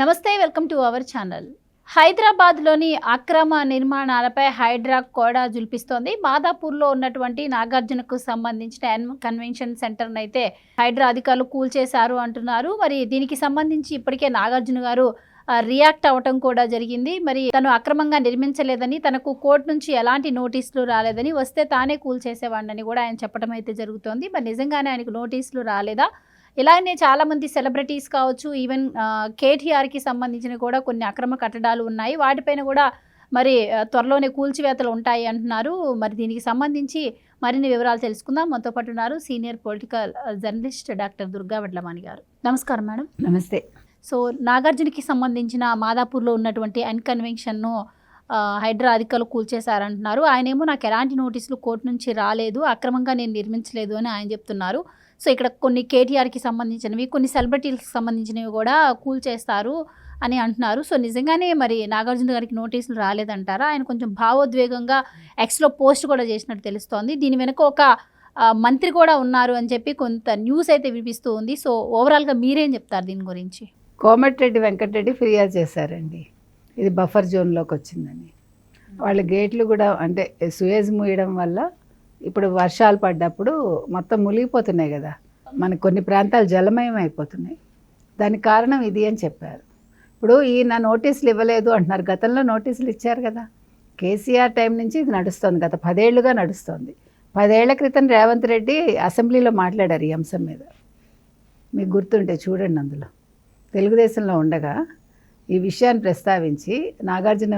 నమస్తే welcome to our channel. హైదరాబాద్లోని అక్రమ నిర్మాణాలపై హైడ్రా కోడా జుల్పిస్తోంది. మాదాపూర్లో ఉన్నటువంటి నాగార్జునకు సంబంధించిన ఎన్ కన్వెన్షన్ సెంటర్ను అయితే హైడ్రా అధికారులు కూల్చేశారు అంటున్నారు. మరి దీనికి సంబంధించి ఇప్పటికే నాగార్జున గారు రియాక్ట్ అవ్వటం కూడా జరిగింది. మరి తను అక్రమంగా నిర్మించలేదని తనకు కోర్టు నుంచి ఎలాంటి నోటీసులు రాలేదని వస్తే తానే కూల్చేసేవాడిని కూడా ఆయన చెప్పడం అయితే జరుగుతోంది. మరి నిజంగానే ఆయనకు నోటీసులు రాలేదా? ఇలానే చాలా మంది సెలబ్రిటీస్ కావచ్చు ఈవెన్ కేటీఆర్కి సంబంధించిన కూడా కొన్ని అక్రమ కట్టడాలు ఉన్నాయి. వాటిపైన కూడా మరి త్వరలోనే కూల్చివేతలు ఉంటాయి అంటున్నారు. మరి దీనికి సంబంధించి మరిన్ని వివరాలు తెలుసుకుందాం. మనతో పాటు ఉన్నారు senior political journalist doctor Durga Vadlamani garu. నమస్కారం మేడం. నమస్తే. సో నాగార్జునకి సంబంధించిన మాదాపూర్లో ఉన్నటువంటి అన్కన్వెన్షన్ను హైడ్రా అధికారులు కూల్చేశారంటున్నారు. ఆయనేమో నాకు ఎలాంటి నోటీసులు కోర్టు నుంచి రాలేదు అక్రమంగా నేను నిర్మించలేదు అని ఆయన చెప్తున్నారు. సో ఇక్కడ కొన్ని కేటీఆర్కి సంబంధించినవి కొన్ని సెలబ్రిటీలకు సంబంధించినవి కూడా కూల్ చేస్తారు అని అంటున్నారు. సో నిజంగానే మరి నాగార్జున గారికి నోటీసులు రాలేదంటారా? ఆయన కొంచెం భావోద్వేగంగా ఎక్స్లో పోస్ట్ కూడా చేసినట్టు తెలుస్తోంది. దీని వెనుక ఒక మంత్రి కూడా ఉన్నారు అని చెప్పి కొంత న్యూస్ అయితే వినిపిస్తూ ఉంది. సో ఓవరాల్గా మీరేం చెప్తారు దీని గురించి? కోమటిరెడ్డి వెంకటరెడ్డి ఫిర్యాదు చేశారండి. ఇది బఫర్ జోన్లోకి వచ్చిందని. వాళ్ళ గేట్లు కూడా అంటే సుయేజ్ మూయడం వల్ల ఇప్పుడు వర్షాలు పడ్డప్పుడు మొత్తం మునిగిపోతున్నాయి కదా. మనకు కొన్ని ప్రాంతాలు జలమయం అయిపోతున్నాయి దానికి కారణం ఇది అని చెప్పారు. ఇప్పుడు ఈయన నోటీసులు ఇవ్వలేదు అంటున్నారు. గతంలో నోటీసులు ఇచ్చారు కదా. కేసీఆర్ టైం నుంచి ఇది నడుస్తుంది గత పదేళ్ళుగా నడుస్తుంది. పదేళ్ళ క్రితం రేవంత్ రెడ్డి అసెంబ్లీలో మాట్లాడారు ఈ అంశం మీద. మీకు గుర్తుంటే చూడండి అందులో. తెలుగుదేశంలో ఉండగా ఈ విషయాన్ని ప్రస్తావించి నాగార్జున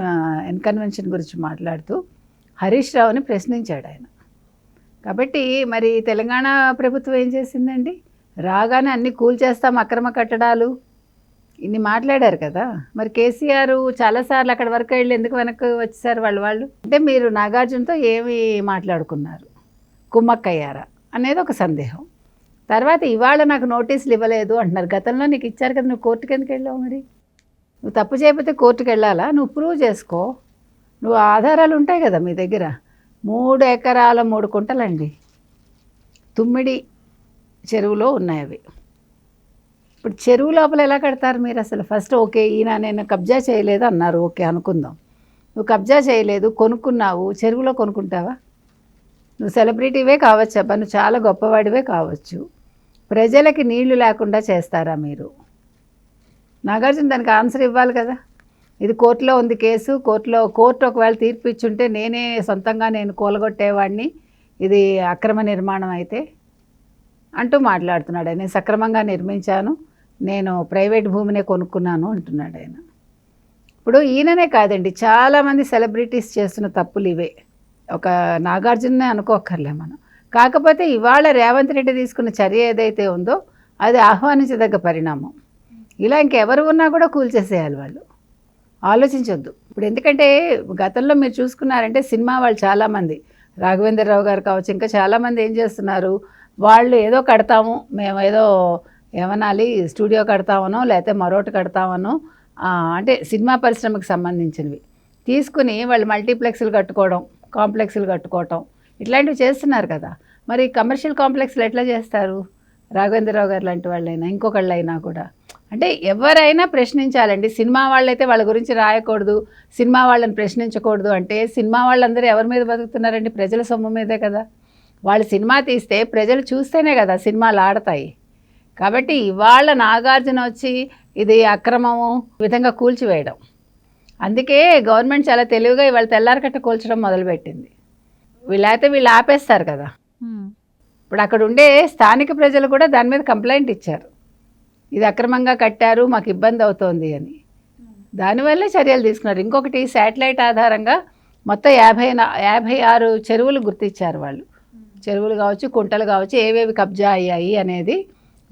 ఎన్కన్వెన్షన్ గురించి మాట్లాడుతూ హరీష్ రావుని ప్రశ్నించాడు ఆయన. కాబట్టి మరి తెలంగాణ ప్రభుత్వం ఏం చేసిందండి? రాగానే అన్ని కూల్చేస్తాం అక్రమ కట్టడాలు. ఇన్ని మాట్లాడారు కదా. మరి కేసీఆర్ చాలాసార్లు అక్కడ వరకు వెళ్ళి ఎందుకు వెనక్కి వచ్చేసారు వాళ్ళు వాళ్ళు? అంటే మీరు నాగార్జునతో ఏమి మాట్లాడుకున్నారు? కుమ్మక్కయ్యారా? అనేది ఒక సందేహం. తర్వాత ఇవాళ నాకు నోటీసులు ఇవ్వలేదు అంటున్నారు. గతంలో నీకు ఇచ్చారు కదా నువ్వు కోర్టుకి ఎందుకు వెళ్ళావు మరి? నువ్వు తప్పు చేయకపోతే కోర్టుకి వెళ్ళాలా? నువ్వు ప్రూవ్ చేసుకో. నువ్వు ఆధారాలు ఉంటాయి కదా మీ దగ్గర. మూడు ఎకరాల మూడు కుంటలండి. తుమ్మిడి చెరువులో ఉన్నాయి అవి. ఇప్పుడు చెరువు లోపల ఎలా కడతారు మీరు అసలు? ఫస్ట్ ఓకే ఈయన నేను కబ్జా చేయలేదు అన్నారు. ఓకే అనుకుందాం. నువ్వు కబ్జా చేయలేదు కొనుక్కున్నావు. చెరువులో కొనుక్కుంటావా? నువ్వు సెలబ్రిటీవే కావచ్చు అబ్బా నువ్వు చాలా గొప్పవాడివే కావచ్చు. ప్రజలకి నీళ్ళు లేకుండా చేస్తారా మీరు? నాగార్జున దానికి ఆన్సర్ ఇవ్వాలి కదా. ఇది కోర్టులో ఉంది కేసు. కోర్టులో కోర్టు ఒకవేళ తీర్పు ఇచ్చుంటే నేనే సొంతంగా నేను కూలగొట్టేవాడిని. ఇది అక్రమ నిర్మాణం అయితే అంటూ మాట్లాడుతున్నాడు ఆయన. సక్రమంగా నిర్మించాను. నేను ప్రైవేట్ భూమినే కొనుక్కున్నాను అంటున్నాడు ఆయన. ఇప్పుడు ఈయననే కాదండి చాలామంది సెలబ్రిటీస్ చేస్తున్న తప్పులు ఇవే. ఒక నాగార్జునే అనుకోక్కర్లే మనం. కాకపోతే ఇవాళ రేవంత్ రెడ్డి తీసుకున్న చర్య ఏదైతే ఉందో అది ఆహ్వానించదగ్గ పరిణామం. ఇలా ఇంకెవరు ఉన్నా కూడా కూల్చేసేయాలి వాళ్ళు. ఆలోచించొద్దు. ఇప్పుడు ఎందుకంటే గతంలో మీరు చూసుకున్నారంటే సినిమా వాళ్ళు చాలామంది. రాఘవేంద్రరావు గారు కావచ్చు ఇంకా చాలామంది ఏం చేస్తున్నారు? వాళ్ళు ఏదో కడతాము మేము ఏదో ఏమనాలి స్టూడియో కడతామనో లేకపోతే మరోటి కడతామనో అంటే సినిమా పరిశ్రమకు సంబంధించినవి. తీసుకుని వాళ్ళు మల్టీప్లెక్స్లు కట్టుకోవడం కాంప్లెక్స్లు కట్టుకోవటం ఇట్లాంటివి చేస్తున్నారు కదా. మరి కమర్షియల్ కాంప్లెక్స్లు ఎట్లా చేస్తారు? రాఘవేంద్రరావు గారు లాంటి వాళ్ళైనా ఇంకొకళ్ళైనా కూడా. అంటే ఎవరైనా ప్రశ్నించాలండి. సినిమా వాళ్ళైతే వాళ్ళ గురించి రాయకూడదు. సినిమా వాళ్ళని ప్రశ్నించకూడదు అంటే సినిమా వాళ్ళందరూ ఎవరి మీద బతుకుతున్నారండి? ప్రజల సొమ్ము మీదే కదా. వాళ్ళు సినిమా తీస్తే ప్రజలు చూస్తేనే కదా సినిమాలు ఆడతాయి. కాబట్టి ఇవాళ నాగార్జున వచ్చి ఇది అక్రమము విధంగా కూల్చివేయడం. అందుకే గవర్నమెంట్ చాలా తెలివిగా ఇవాళ తెల్లారకట్ట కూల్చడం మొదలుపెట్టింది. వీళ్ళైతే వీళ్ళు ఆపేస్తారు కదా. ఇప్పుడు అక్కడ ఉండే స్థానిక ప్రజలు కూడా దాని మీద కంప్లైంట్ ఇచ్చారు. ఇది అక్రమంగా కట్టారు మాకు ఇబ్బంది అవుతోంది అని. దానివల్లే చర్యలు తీసుకున్నారు. ఇంకొకటి శాటిలైట్ ఆధారంగా మొత్తం యాభై యాభై ఆరు చెరువులు గుర్తించారు వాళ్ళు. చెరువులు కావచ్చు కుంటలు కావచ్చు ఏవేవి కబ్జా అయ్యాయి అనేది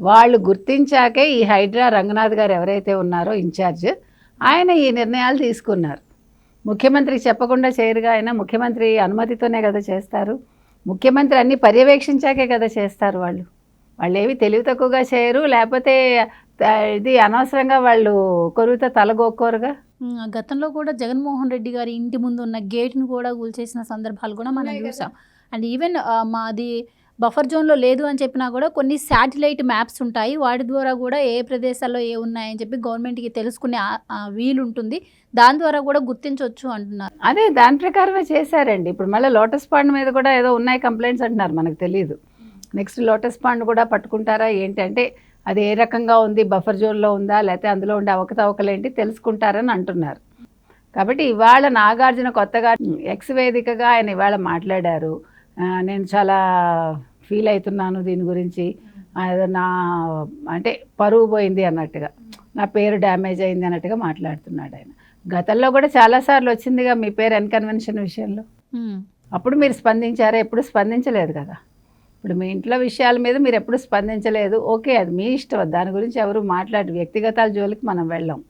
వాళ్ళు గుర్తించాకే ఈ హైడ్రా రంగనాథ్ గారు ఎవరైతే ఉన్నారో ఇన్ఛార్జ్ ఆయన ఈ నిర్ణయాలు తీసుకున్నారు. ముఖ్యమంత్రికి చెప్పకుండా చేయరుగా ఆయన. ముఖ్యమంత్రి అనుమతితోనే కదా చేస్తారు. ముఖ్యమంత్రి అన్ని పర్యవేక్షించాకే కదా చేస్తారు వాళ్ళు. వాళ్ళు ఏవి తెలివి తక్కువగా చేయరు లేకపోతే ఇది అనవసరంగా వాళ్ళు కొరువుతో తలగొక్కోరుగా? గతంలో కూడా జగన్మోహన్ రెడ్డి గారి ఇంటి ముందు ఉన్న గేట్ను కూడా కూల్చేసిన సందర్భాలు కూడా మనం. చూసాం. అండ్ ఈవెన్ మాది బఫర్ జోన్లో లేదు అని చెప్పినా కూడా కొన్ని శాటిలైట్ మ్యాప్స్ ఉంటాయి. వాటి ద్వారా కూడా ఏ ప్రదేశాల్లో ఏ ఉన్నాయని చెప్పి గవర్నమెంట్కి తెలుసుకునే ఆ- ఆ వీలు ఉంటుంది దాని ద్వారా కూడా గుర్తించవచ్చు అంటున్నారు. అదే దాని ప్రకారమే చేశారండి. ఇప్పుడు మళ్ళీ లోటస్ పాండ్ మీద కూడా ఏదో ఉన్నాయి కంప్లైంట్స్ అంటున్నారు మనకు తెలియదు నెక్స్ట్ లోటస్ పాండ్ కూడా పట్టుకుంటారా ఏంటి? అంటే అది ఏ రకంగా ఉంది? బఫర్ జోన్లో ఉందా? లేకపోతే అందులో ఉండే అవకతవకలు ఏంటి? తెలుసుకుంటారని అంటున్నారు. కాబట్టి ఇవాళ నాగార్జున కొత్తగా ఎక్స్ వేదికగా ఆయన ఇవాళ మాట్లాడారు. నేను చాలా ఫీల్ అవుతున్నాను దీని గురించి. నా అంటే పరువు పోయింది అన్నట్టుగా. నా పేరు డ్యామేజ్ అయింది అన్నట్టుగా మాట్లాడుతున్నాడు ఆయన. గతంలో కూడా చాలాసార్లు వచ్చిందిగా మీ పేరు ఎన్కన్వెన్షన్ విషయంలో. అప్పుడు మీరు స్పందించారా? ఎప్పుడు స్పందించలేదు కదా. ఇప్పుడు మీ ఇంట్లో విషయాల మీద మీరు ఎప్పుడు స్పందించలేదు. ఓకే అది మీ ఇష్టం. దాని గురించి ఎవరు మాట్లాడి వ్యక్తిగతాల జోలికి మనం వెళ్ళాం.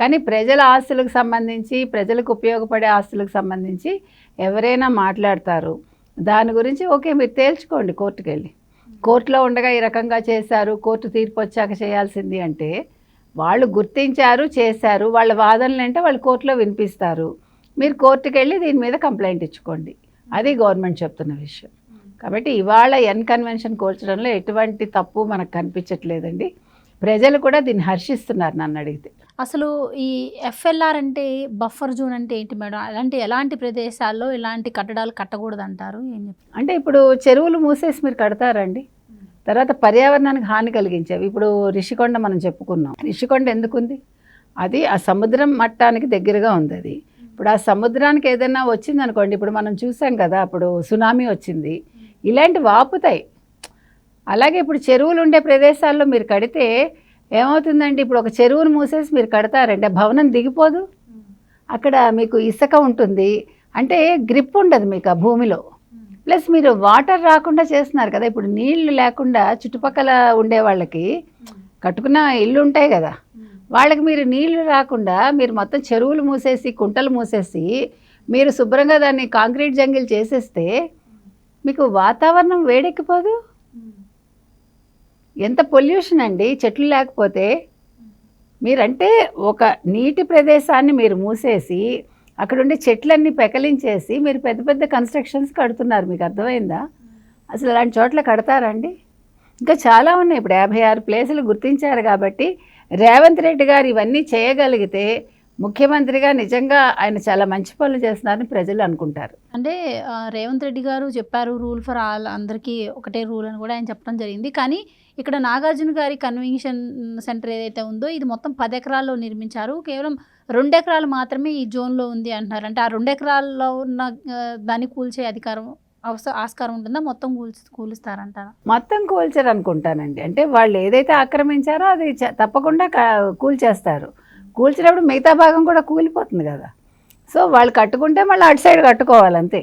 కానీ ప్రజల ఆస్తులకు సంబంధించి ప్రజలకు ఉపయోగపడే ఆస్తులకు సంబంధించి ఎవరైనా మాట్లాడతారు. దాని గురించి ఓకే మీరు తేల్చుకోండి కోర్టుకు వెళ్ళి కోర్టులో ఉండగా ఈ రకంగా చేశారు కోర్టు తీర్పు వచ్చాక చేయాల్సింది అంటే వాళ్ళు గుర్తించారు చేశారు. వాళ్ళ వాదనలు అంటే వాళ్ళు కోర్టులో వినిపిస్తారు. మీరు కోర్టుకు వెళ్ళి దీని మీద కంప్లైంట్ ఇచ్చుకోండి. అది గవర్నమెంట్ చెప్తున్న విషయం. కాబట్టి ఇవాళ ఎన్ కన్వెన్షన్ కోల్చడంలో ఎటువంటి తప్పు మనకు కనిపించట్లేదండి. ప్రజలు కూడా దీన్ని హర్షిస్తున్నారు నన్ను అడిగితే. అసలు ఈ ఎఫ్ఎల్ఆర్ అంటే బఫర్ జోన్ అంటే ఏంటి మేడం? అలాంటి ఎలాంటి ప్రదేశాల్లో ఇలాంటి కట్టడాలు కట్టకూడదు అంటారు అంటే ఇప్పుడు చెరువులు మూసేసి మీరు కడతారండి. తర్వాత పర్యావరణానికి హాని కలిగించేవి. ఇప్పుడు రిషికొండ మనం చెప్పుకున్నాం. రిషికొండ ఎందుకుంది? అది ఆ సముద్రం మట్టానికి దగ్గరగా ఉంది అది ఇప్పుడు ఆ సముద్రానికి ఏదైనా వచ్చింది అనుకోండి ఇప్పుడు మనం చూసాం కదా అప్పుడు సునామీ వచ్చింది. ఇలాంటి వాపుతాయి అలాగే ఇప్పుడు చెరువులు ఉండే ప్రదేశాల్లో మీరు కడితే ఏమవుతుందండి? ఇప్పుడు ఒక చెరువును మూసేసి మీరు కడతారండి. భవనం దిగిపోదు. అక్కడ మీకు ఇసుక ఉంటుంది. అంటే గ్రిప్ ఉండదు మీకు ఆ భూమిలో. ప్లస్ మీరు వాటర్ రాకుండా చేస్తున్నారు కదా. ఇప్పుడు నీళ్ళు లేకుండా చుట్టుపక్కల ఉండే వాళ్ళకి కట్టుకున్న ఇల్లు ఉంటాయి కదా. వాళ్ళకి మీరు నీళ్ళు రాకుండా మీరు మొత్తం చెరువులు మూసేసి కుంటలు మూసేసి మీరు శుభ్రంగా దాన్ని కాంక్రీట్ జంగిల్ చేసేస్తే మీకు వాతావరణం వేడెక్కిపోదు? ఎంత పొల్యూషన్ అండి చెట్లు లేకపోతే? మీరంటే ఒక నీటి ప్రదేశాన్ని మీరు మూసేసి అక్కడ ఉండే చెట్లన్నీ పెకలించేసి మీరు పెద్ద పెద్ద కన్స్ట్రక్షన్స్ కడుతున్నారు మీకు అర్థమైందా? అసలు అలాంటి చోట్ల కడతారండి ఇంకా చాలా ఉన్నాయి ఇప్పుడు యాభై ఆరు ప్లేసులు గుర్తించారు కాబట్టి రేవంత్ రెడ్డి గారు ఇవన్నీ చేయగలిగితే ముఖ్యమంత్రిగా నిజంగా ఆయన చాలా మంచి పనులు చేస్తున్నారని ప్రజలు అనుకుంటారు. అంటే రేవంత్ రెడ్డి గారు చెప్పారు రూల్ ఫర్ ఆల్ అందరికీ ఒకటే రూల్ అని కూడా ఆయన చెప్పడం జరిగింది. కానీ ఇక్కడ నాగార్జున గారి కన్వెన్షన్ సెంటర్ ఏదైతే ఉందో ఇది మొత్తం పది ఎకరాల్లో నిర్మించారు. కేవలం రెండు ఎకరాలు మాత్రమే ఈ జోన్లో ఉంది అంటున్నారు. అంటే ఆ రెండు ఎకరాల్లో ఉన్న దాన్ని కూల్చే అధికారం అవస ఆస్కారం ఉంటుందా? మొత్తం కూల్చి కూలుస్తారంటారా? మొత్తం కూల్చరు అనుకుంటానండి అంటే వాళ్ళు ఏదైతే ఆక్రమించారో అది తప్పకుండా కూల్చేస్తారు. కూల్చినప్పుడు మిగతా భాగం కూడా కూలిపోతుంది కదా. సో వాళ్ళు కట్టుకుంటే మళ్ళీ అటు సైడ్ కట్టుకోవాలి అంతే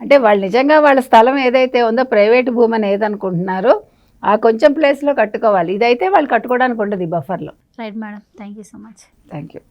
అంటే వాళ్ళు నిజంగా వాళ్ళ స్థలం ఏదైతే ఉందో ప్రైవేట్ భూమి అని ఏదనుకుంటున్నారో ఆ కొంచెం ప్లేస్లో కట్టుకోవాలి. ఇదైతే వాళ్ళు కట్టుకోవడానికి ఉండదు ఈ బఫర్లో. Right madam. Thank you so much. Thank you